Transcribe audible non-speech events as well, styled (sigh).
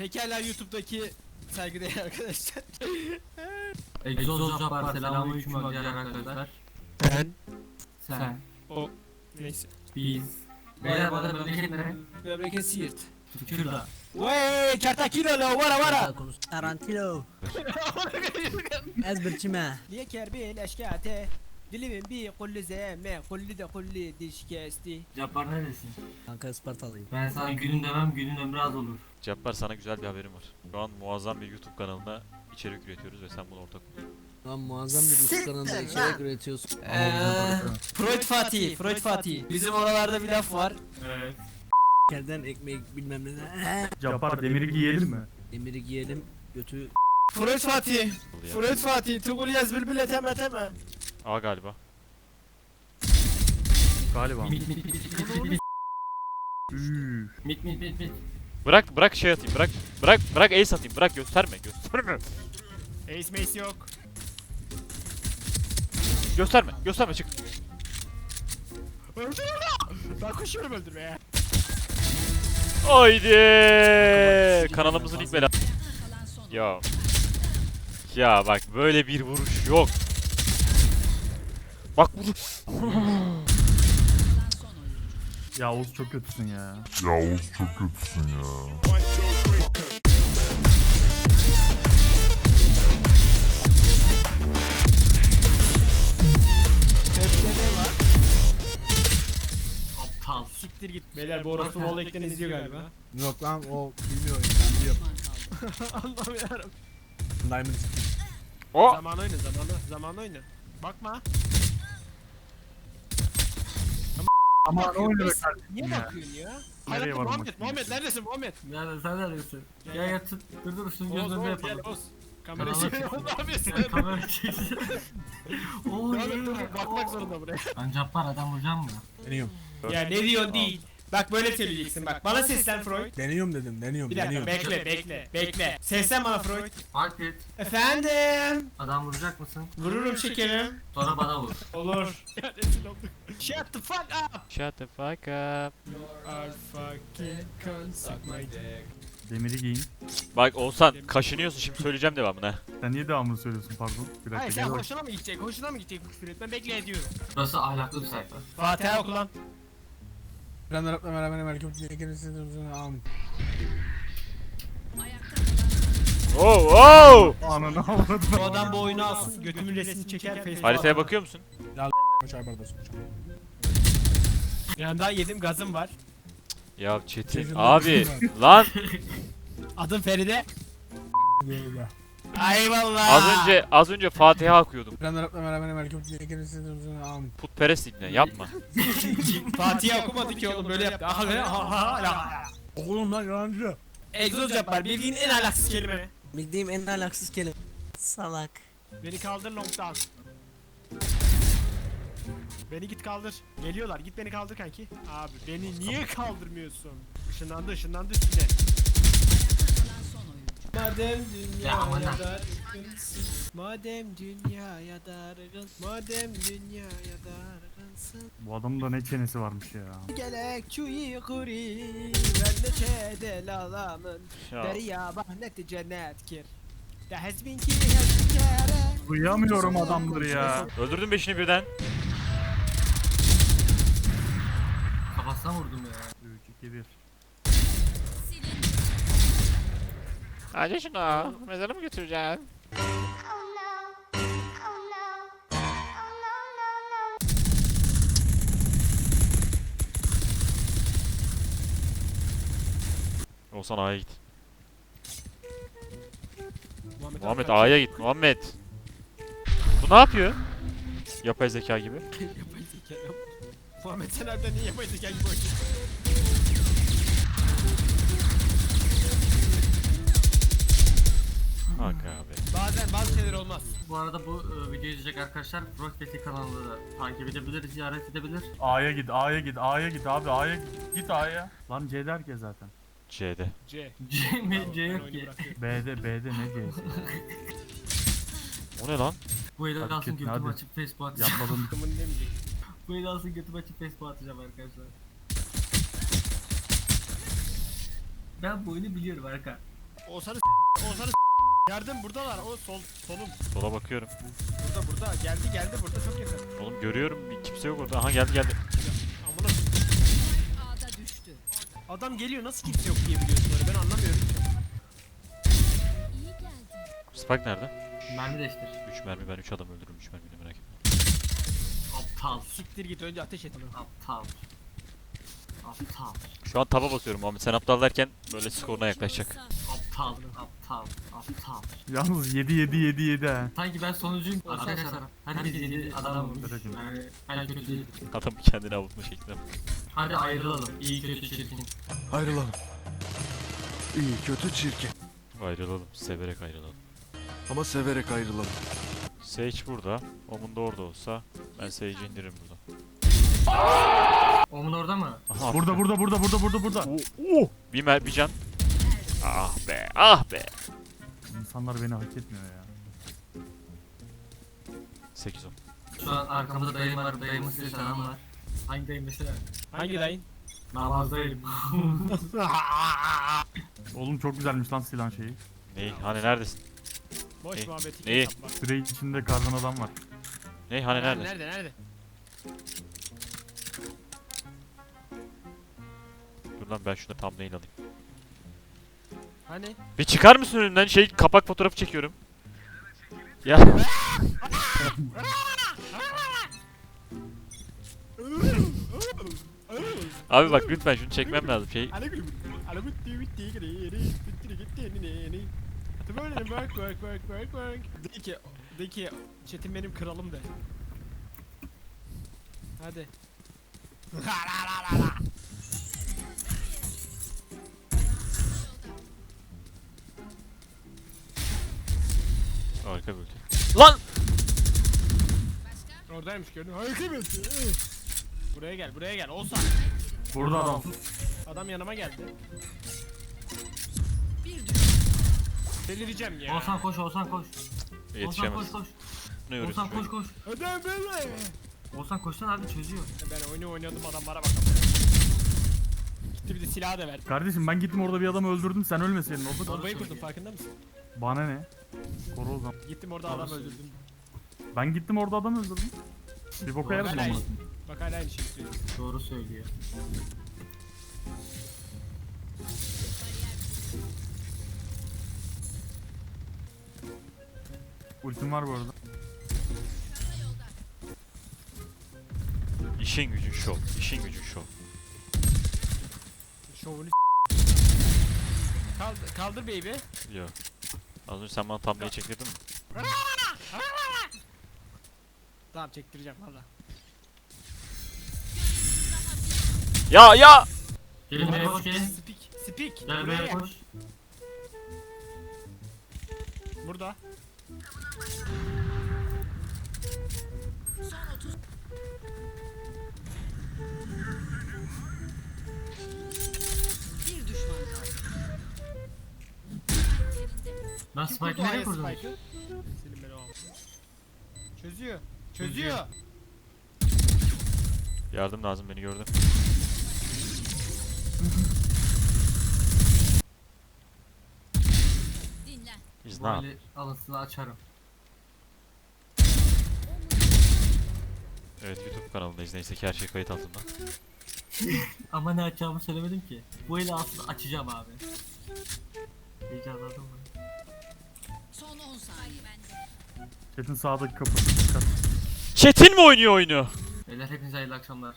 Pekala YouTube'daki saygıdeğer (laughs) arkadaşlar. Egzoz Cabbar selamünaleyküm diğer arkadaşlar. Ben. Sen, O. Neyse. biz. Beyler bana memleket nere? Memleket Siirt. Şurada. Wey kertakilolo vara vara. Tarantino. Ezberçime. Liyeker bil eşkate. Dilimin bir kulli zemme, kulli de kulli diş kesti. Cabbar neredesin? Kanka Ispartalıyım. Ben sana gülüm demem gülün ömrü az olur. Cabbar sana güzel bir haberim var. Şu an muazzam bir YouTube kanalına içerik üretiyoruz ve sen bunu ortak ol. Lan muazzam bir YouTube kanalında içerik üretiyorsun. Eee Freud Fatih, Freud Fatih. Bizim oralarda bir laf var. Evet. Kerden ekmek bilmem ne. Cabbar demiri giyelim mi? Demiri giyelim. Götü Freud Fatih. Freud Fatih. Tugul yaz bülbüle teme teme. A galiba. Galiba. Mit mit mit mit mit mit mit mit mit mit. Bırak bırak şey atayım bırak. Bırak bırak ace atayım bırak gösterme gösterme. Ace mace yok. Gösterme gösterme çık. Öldür. Ben koşuyorum öldürmeye. Haydi. Kanalımızın ilk bela. Ya. Ya bak böyle bir vuruş yok. Bak vuruş. Ya Oğuz çok kötüsün ya. Ya Oğuz çok kötüsün ya. Aptal. Siktir git. Beyler bu orospu bol ekten izliyor galiba. Yok lan o bilmiyor ben biliyorum. (laughs) Anlamıyorum. Diamond O. Zaman oyna zamanı. Zaman oyna. Bakma. Ama ne oynuyor be Niye kardeşim ya? bakıyorsun ya? Nereye Hayır var bu Muhammed? Muhammed neredesin Muhammed? Ya sen neredesin? Ya ya tut dur dur şunu Oğuz, gözünde Oğuz gel yapalım. Oğuz. Kamera Kamera şey ne yapıyorsun? Ya kamera çeksin. (laughs) Oo Muhammed dur dur, bakmak zorunda buraya. Lan Cabbar adam vuracağım mı? Deniyorum. Ya ne diyorsun değil. Bak böyle söyleyeceksin bak. Bana seslen Freud. Deniyorum dedim deniyorum Bir dakika deniyorum. bekle bekle bekle. Seslen bana Freud. Et. Efendim. Adam vuracak mısın? Vururum şekerim. Sonra bana vur. (laughs) Olur. Shut the fuck up. Shut the fuck up. Are fucking cunt suck my dick. Demiri giyin. Bak Oğuzhan kaşınıyorsun şimdi söyleyeceğim devamını. Sen niye devamını söylüyorsun pardon? Bir dakika Hayır sen gel bak. hoşuna mı gidecek? Hoşuna mı gidecek bu küfür etmen? Bekle ediyorum. Burası ahlaklı bir sayfa. Fatiha oku lan. Ben de Rabbe merhamet merhamet merhamet amin. Oh oh. Ananı avradını. Bu adam bu oyunu alsın. Götümün resmini çeker. Facebook'a Haritaya atar. bakıyor musun? Çay bardağı sokacağım. Yandan yedim gazım var. Ya Çetin Çetin abi (laughs) lan Adım Feride. Böyle. Eyvallah. az önce az önce Fatiha okuyordum. Putperest ibne yapma. Fatiha okumadı ki oğlum böyle yaptı. Aha böyle aha aha aha. Oğlum lan yalancı. Egzoz yapar. Bildiğin en alaksız kelime. Bildiğim en alaksız kelime. Salak. Beni kaldır long down. Beni git kaldır. Geliyorlar. Git beni kaldır kanki. Abi beni niye kaldırmıyorsun? Işınlandı ışınlandı üstüne. Madem dünyaya dargınsın Madem dünyaya dargınsın Madem dünyaya dargınsın Bu adamın da ne çenesi varmış ya. Gelek çuyi kuri Ben de çedel alamın Ya. Derya bahnet cennet kir De hezbin ki hezbin kere Duyamıyorum adamları ya. Öldürdün beşini birden. Kafasına vurdum ya. 3 2 1. Hadi şunu. Mezara mı götüreceksin? Oh no. Oh no. Oh no, no, no. Oğuzhan A'ya git. Muhammed, A'ya git Muhammed. Bu ne yapıyor? Yapay zeka gibi. (laughs) Yapay zeka yap. Muhammed sen harbiden niye yapay zeka gibi oynuyorsun? Kanka abi. Bazen bazı şeyler olmaz. Bu arada bu e, videoyu izleyecek arkadaşlar Frostbet'i kanalını da takip edebilir, ziyaret edebilir. A'ya git A'ya git A'ya git abi A'ya git. Git A'ya. Lan C'de herkes zaten. C'de. C. C mi? C yok ki. B'de B'de ne C'si? O ne lan? Bu eli Hadi alsın git, götümü hadi. açıp Facebook'a atacağım. Yapmadığın Takımın (laughs) demeyecek. Bu eli alsın götümü açıp Facebook'a atacağım arkadaşlar. Ben bu oyunu biliyorum s- Oğuzhan'ı s- Yardım buradalar. O sol solum. Sola bakıyorum. Burada burada. Geldi geldi burada çok yakın. Oğlum görüyorum bir kimse yok orada. Aha geldi geldi. Amına s- Adam geliyor nasıl kimse yok diye biliyorsun öyle ben anlamıyorum. Spike nerede? Mermi değiştir. 3 mermi ben 3 adam öldürürüm 3 mermiyle merak etme. Aptal. Siktir git önce ateş et. Aptal. Aptal. Şu an taba basıyorum Muhammed. Sen aptal derken böyle skoruna yaklaşacak. Aptal. Aptal. Aptal. Yalnız 7 7 7 7 ha. Sanki ben sonuncuyum. Arkadaşlar herkes yedi adam olmuş. Evet. Yani ben kötü değilim. Adam kendini avutma şekline. bak. Hadi ayrılalım. İyi kötü çirkin. Ayrılalım. İyi, kötü, çirkin. Ayrılalım. Severek ayrılalım. Ama severek ayrılalım. Sage burada. Omun da orada olsa ben Sage'i indiririm burada. Omun orada mı? Aha, Burada burada burada burada burada burada. Bir mer bir can. Ah be ah be. İnsanlar beni hak etmiyor ya. 8 10. Şu an arkamızda dayım var. Dayımın size selam var. Hangi dayım mesela? Hangi dayın? Namazdayım. (laughs) Oğlum çok güzelmiş lan silah şeyi. Ney? Hani neredesin? Boş İyi. muhabbeti İyi. yapma. Direğin içinde kardan adam var. Ney? Hani Nerede nerede? nerede nerede? Dur lan ben şuna thumbnail alayım. Hani? Bir çıkar mısın önünden? Şey kapak fotoğrafı çekiyorum. Ya (laughs) abi bak lütfen şunu çekmem lazım. Şey. De ki de ki Çetin benim kralım de. Hadi. (laughs) harika bir ulti. Lan! Oradaymış gördün. Harika bir. Buraya gel, buraya gel. Olsa. Burada adam. Adam yanıma geldi. Delireceğim ya. Olsan koş, Olsan koş. Olsan koş Yetişemez. koş. Ne Olsan öğretiyor? koş koş. Adam böyle. Olsan koşsan abi çözüyor. Ben oyunu oynadım adamlara bakalım. Gitti bir de silah da verdi. Kardeşim ben gittim orada bir adamı öldürdüm sen ölmeseydin orada. Bombayı kurdum farkında mısın? Bana ne? Koru o zaman. Gittim orada adam öldürdüm. Ben gittim orada adam öldürdüm. Bir boka yarasın Hala, ama. bak hala aynı şeyi söylüyor. Doğru söylüyor. Ultim var bu arada. İşin gücün şov. İşin gücün şov. Şovunu Kaldır, kaldır baby. Yo. Az önce sen bana thumbnail çektirdin mi? Tamam çektireceğim valla. Ya ya! Gelin B'ye koş gelin. Speak, speak. Gel Buraya B'ye gel. koş. Burada. Ben Kim Spike kurdu nereye Aya kurdun? Spike'ı? Senin beni al. Çözüyor. Çözüyor. Yardım lazım beni gördü. Biz ne yap? Alısını açarım. Evet YouTube kanalındayız neyse ki her şey kayıt altında. (laughs) Ama ne açacağımı söylemedim ki. Bu eli aslında açacağım abi. Heyecanlandım ben. Chat'in sağdaki kapısı dikkat. Çetin mi oynuyor oyunu? Beyler hepinize hayırlı akşamlar.